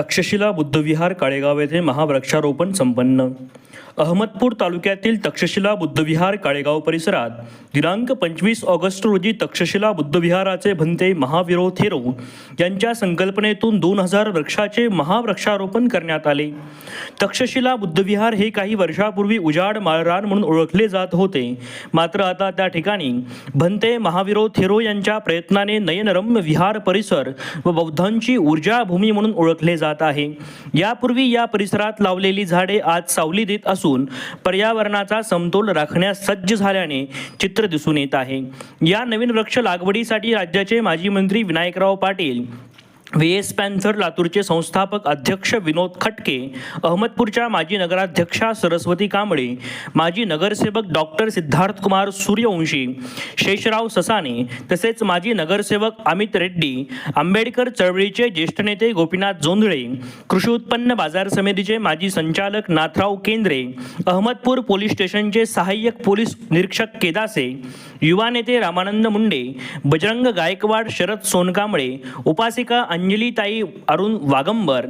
तक्षशिला बुद्धविहार काळेगाव येथे महावृक्षारोपण संपन्न. अहमदपूर तालुक्यातील तक्षशिला बुद्धविहार काळेगाव परिसरात दिनांक पंचवीस ऑगस्ट रोजी तक्षशिला बुद्धविहाराचे भंते महाविरो थेरो यांच्या संकल्पनेतून दोन हजार वृक्षाचे महावृक्षारोपण करण्यात आले. तक्षशिला बुद्धविहार हे काही वर्षापूर्वी उजाड माळरान म्हणून ओळखले जात होते. मात्र आता त्या ठिकाणी भंते महाविरो थेरो यांच्या प्रयत्नाने नयनरम्य विहार परिसर व बौद्धांची ऊर्जा भूमी म्हणून ओळखले जात आहे. यापूर्वी या परिसरात लावलेली झाडे आज सावली देत असून पर्यावरणाचा समतोल राखण्यास सज्ज झाल्याने चित्र दिसून येत आहे. या नवीन वृक्ष लागवडीसाठी राज्याचे माजी मंत्री Vinayakrao Patil V. S. Panther लातूरचे संस्थापक अध्यक्ष विनोद खटके अहमदपूरच्या माजी नगराध्यक्षा सरस्वती कांबळे माजी नगरसेवक डॉक्टर सिद्धार्थ कुमार सूर्यवंशी शेषराव ससाने तसेच माजी नगरसेवक अमित रेड्डी आंबेडकर चळवळीचे ज्येष्ठ नेते गोपीनाथ जोंधळे कृषी उत्पन्न बाजार समितीचे माजी संचालक नाथराव केंद्रे अहमदपूर पोलीस स्टेशनचे सहाय्यक पोलीस निरीक्षक केदासे युवा नेते रामानंद मुंडे बजरंग गायकवाड शरद सोनकांबळे उपासिका अंजलीताई अरुण वागंबर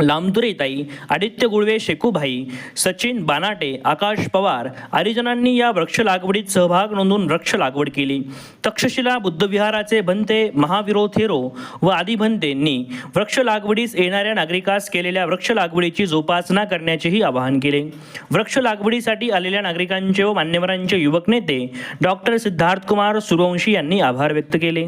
लांबदुरेताई आदित्य गुळवे शेकूभाई सचिन बानाटे आकाश पवार आरिजनांनी या वृक्ष लागवडीत सहभाग नोंदवून वृक्ष लागवड केली. तक्षशिला बुद्धविहाराचे भंते महाविरो थेरो व आदी भंतेंनी वृक्ष लागवडीस येणाऱ्या नागरिकास केलेल्या वृक्ष लागवडीची जोपासना करण्याचेही आवाहन केले. वृक्ष लागवडीसाठी आलेल्या नागरिकांचे व मान्यवरांचे युवक नेते डॉक्टर सिद्धार्थकुमार सुरवंशी यांनी आभार व्यक्त केले.